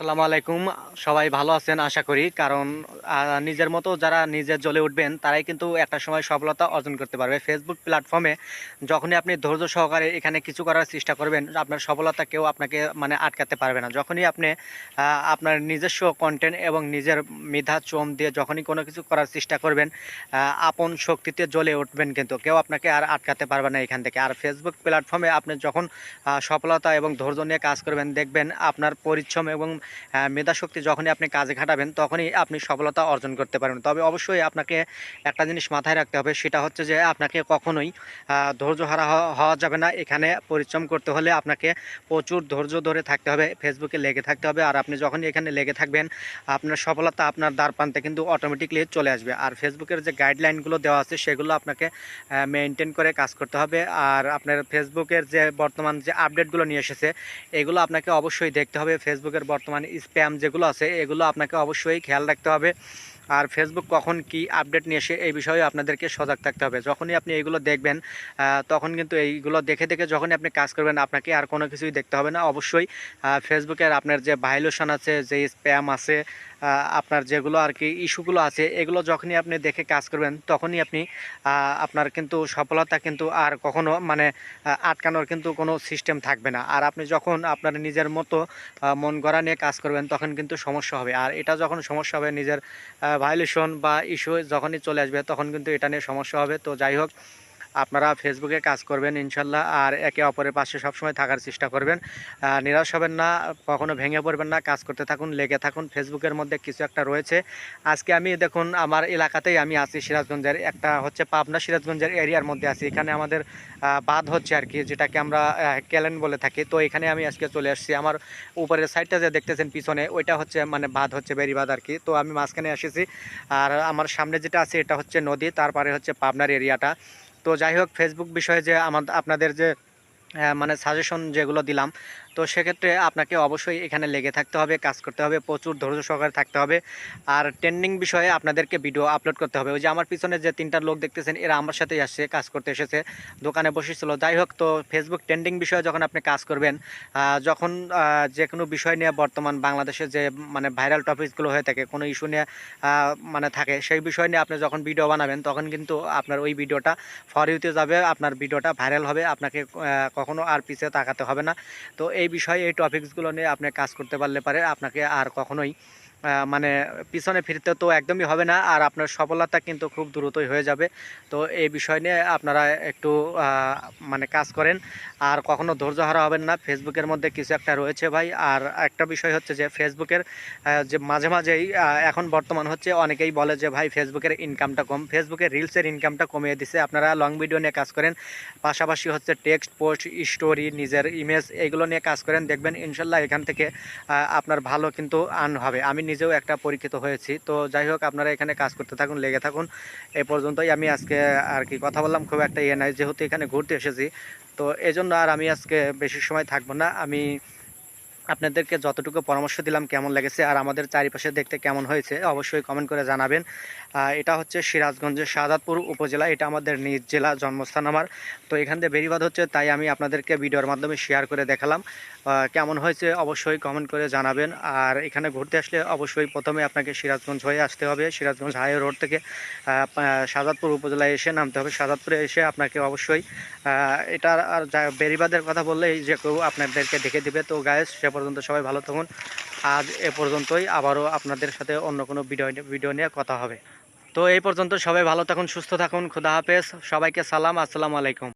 আসসালামু আলাইকুম। সবাই ভালো আছেন? আশা করি। কারণ নিজের মতো যারা নিজে জ্বলে উঠবেন, তারাই কিন্তু একটা সময় সফলতা অর্জন করতে পারবে। ফেসবুক প্ল্যাটফর্মে যখনই আপনি ধৈর্য সহকারে এখানে কিছু করার চেষ্টা করবেন, আপনার সফলতা কেউ আপনাকে মানে আটকাতে পারবে না। যখনই আপনি আপনার নিজস্ব কন্টেন্ট এবং নিজের মেধা চোম দিয়ে যখনই কোনো কিছু করার চেষ্টা করবেন আপন শক্তিতে জ্বলে উঠবেন কিন্তু। কেউ আপনাকে আর আটকাতে পারবে না এখান থেকে। আর ফেসবুক প্ল্যাটফর্মে আপনি যখন সফলতা এবং ধৈর্য নিয়ে কাজ করবেন, দেখবেন আপনার পরিশ্রম এবং মেধাশক্তি যখনই আপনি কাজে খাটাবেন, তখনই আপনি সফলতা অর্জন করতে পারবেন। তবে অবশ্যই আপনাকে একটা জিনিস মাথায় রাখতে হবে, সেটা হচ্ছে যে আপনাকে কখনোই ধৈর্য হারা হওয়া- হওয়া যাবে না। এখানে পরিশ্রম করতে হলে আপনাকে প্রচুর ধৈর্য ধরে থাকতে হবে, ফেসবুকে লেগে থাকতে হবে, আর আপনি যখনই এখানে লেগে থাকবেন, আপনার সফলতা আপনার দ্বার প্রান্তে কিন্তু অটোমেটিকলি চলে আসবে। আর ফেসবুকের যে গাইডলাইনগুলো দেওয়া আছে, সেগুলো আপনাকে মেনটেন করে কাজ করতে হবে। আর আপনার ফেসবুকের যে বর্তমান যে আপডেটগুলো নিয়ে এসেছে, এগুলো আপনাকে অবশ্যই দেখতে হবে। ফেসবুকের বর্তমান স্প্যাম যেগুলো আছে, এগুলো আপনাকে অবশ্যই খেয়াল রাখতে হবে। আর ফেসবুক কখন কি আপডেট নিয়ে এসে, এই বিষয়ে আপনাদেরকে সজাগ থাকতে হবে। যখনই আপনি এইগুলো দেখবেন তখন কিন্তু এইগুলো দেখে দেখে যখনই আপনি কাজ করবেন, আপনাকে আর কোনো কিছুই দেখতে হবে না। অবশ্যই ফেসবুকের আপনার যে ভাইলেশন আছে, যে স্প্যাম আছে আপনার যেগুলো আর কি ইস্যুগুলো আছে, এগুলো যখনই আপনি দেখে কাজ করবেন, তখনই আপনি আপনার কিন্তু সফলতা কিন্তু আর কখনো মানে আটকানোর কিন্তু কোনো সিস্টেম থাকবে না। আর আপনি যখন আপনার নিজের মতো মন গড়া নিয়ে কাজ করবেন, তখন কিন্তু সমস্যা হবে। আর এটা যখন সমস্যা হবে, নিজের ভায়োলেশন বা ইস্যু যখনই চলে আসবে, তখন কিন্তু এটা নিয়ে সমস্যা হবে। তো যাই হোক আপনারা ফেসবুকে কাজ করবেন ইনশাল্লাহ, আর একে অপরের পাশে সবসময় থাকার চেষ্টা করবেন। নিরাশ হবেন না, কখনো ভেঙে পড়বেন না, কাজ করতে থাকুন, লেগে থাকুন। ফেসবুকের মধ্যে কিছু একটা রয়েছে। আজকে আমি দেখুন, আমার এলাকাতেই আমি আছি সিরাজগঞ্জের, একটা হচ্ছে পাবনা সিরাজগঞ্জের এরিয়ার মধ্যে আছি। এখানে আমাদের বাঁধ হচ্ছে আর কি, যেটাকে আমরা ক্যালেন বলে থাকি। তো এখানে আমি আজকে চলে আসছি। আমার উপরের সাইডটা যে দেখতেছেন পিছনে, ওইটা হচ্ছে মানে বাঁধ হচ্ছে বেরি আর কি। তো আমি মাঝখানে এসেছি, আর আমার সামনে যেটা আছে, এটা হচ্ছে নদী, তারপরে হচ্ছে পাবনার এরিয়াটা। তো যাই হোক ফেসবুক বিষয়ে যে আমাদের আপনাদের যে মানে সাজেশন যেগুলো দিলাম, তো সেক্ষেত্রে আপনাকে অবশ্যই এখানে লেগে থাকতে হবে, কাজ করতে হবে, প্রচুর ধৈর্য সহকারে থাকতে হবে, আর ট্রেন্ডিং বিষয়ে আপনাদেরকে ভিডিও আপলোড করতে হবে। ওই যে আমার পিছনে যে তিনটা লোক দেখতেছেন, এরা আমার সাথেই আসছে, কাজ করতে এসেছে, দোকানে বসেছিল। যাই হোক, তো ফেসবুক ট্রেন্ডিং বিষয়ে যখন আপনি কাজ করবেন যখন যে কোনো বিষয় নিয়ে বর্তমান বাংলাদেশে যে মানে ভাইরাল টপিকসগুলো হয়ে থাকে, কোনো ইস্যু নিয়ে মানে থাকে, সেই বিষয় নিয়ে আপনি যখন ভিডিও বানাবেন, তখন কিন্তু আপনার ওই ভিডিওটা ফর ইউতে যাবে, আপনার ভিডিওটা ভাইরাল হবে, আপনাকে কখনো আর পিছিয়ে তাকাতে হবে না। তো এই বিষয়ে এই টপিকসগুলো নিয়ে আপনি কাজ করতে পারলে পারে আপনাকে আর কখনোই মানে পিছনে ফিরতে তো একদমই হবে না, আর আপনার সফলতা কিন্তু খুব দ্রুতই হয়ে যাবে। তো এই বিষয় নিয়ে আপনারা একটু মানে কাজ করেন, আর কখনো ধৈর্য হারা হবেন না। ফেসবুকের মধ্যে কিছু একটা রয়েছে ভাই, আর একটা বিষয় হচ্ছে যে ফেসবুকের যে মাঝে মাঝেই এখন বর্তমান হচ্ছে অনেকেই বলে যে ভাই ফেসবুকের ইনকামটা কম। ফেসবুকের রিলসের ইনকামটা কমিয়ে দিছে। আপনারা লং ভিডিও নিয়ে কাজ করেন, পাশাপাশি হচ্ছে টেক্সট পোস্ট স্টোরি নিজের ইমেজ এগুলো নিয়ে কাজ করেন, দেখবেন ইনশাল্লাহ এখান থেকে আপনার ভালো কিন্তু আর্ন হবে। আমি নিজেও একটা পরীক্ষিত হয়েছি। তো যাই হোক, আপনারা এখানে কাজ করতে থাকুন, লেগে থাকুন। এ পর্যন্তই আমি আজকে আর কি কথা বললাম, খুব একটা ইয়ে নাই, যেহেতু এখানে ঘুরতে এসেছি। তো এই জন্য আর আমি আজকে বেশি সময় থাকব না। আমি আপনাদেরকে যতটুকু পরামর্শ দিলাম কেমন লেগেছে আর আমাদের চারিপাশে দেখতে কেমন হয়েছে, অবশ্যই কমেন্ট করে জানাবেন। এটা হচ্ছে সিরাজগঞ্জের শাহাদাতপুর উপজেলা, এটা আমাদের নিজ জেলা জন্মস্থান আমার। তো এখান থেকে বেরিবাদ হচ্ছে, তাই আমি আপনাদেরকে ভিডিওর মাধ্যমে শেয়ার করে দেখালাম। কেমন হয়েছে অবশ্যই কমেন্ট করে জানাবেন। আর এখানে ঘুরতে আসলে অবশ্যই প্রথমে আপনাকে সিরাজগঞ্জ হয়ে আসতে হবে। সিরাজগঞ্জ হাইওয়ে রোড থেকে শাহাদাতপুর উপজেলায় এসে নামতে হবে। শাহাদাতপুরে এসে আপনাকে অবশ্যই এটা আর বেরিবাদের কথা বললেই যে কেউ আপনাদেরকে দেখে দিবে। তো গায়ে সে পর্যন্ত সবাই ভালো থাকুন। আজ এ পর্যন্তই। আবারও আপনাদের সাথে অন্য কোনো ভিডিও ভিডিও নিয়ে কথা হবে। তো এই পর্যন্ত সবাই ভালো থাকুন, সুস্থ থাকুন। খুদা হাফেজ। সবাইকে সালাম। আসসালামু আলাইকুম।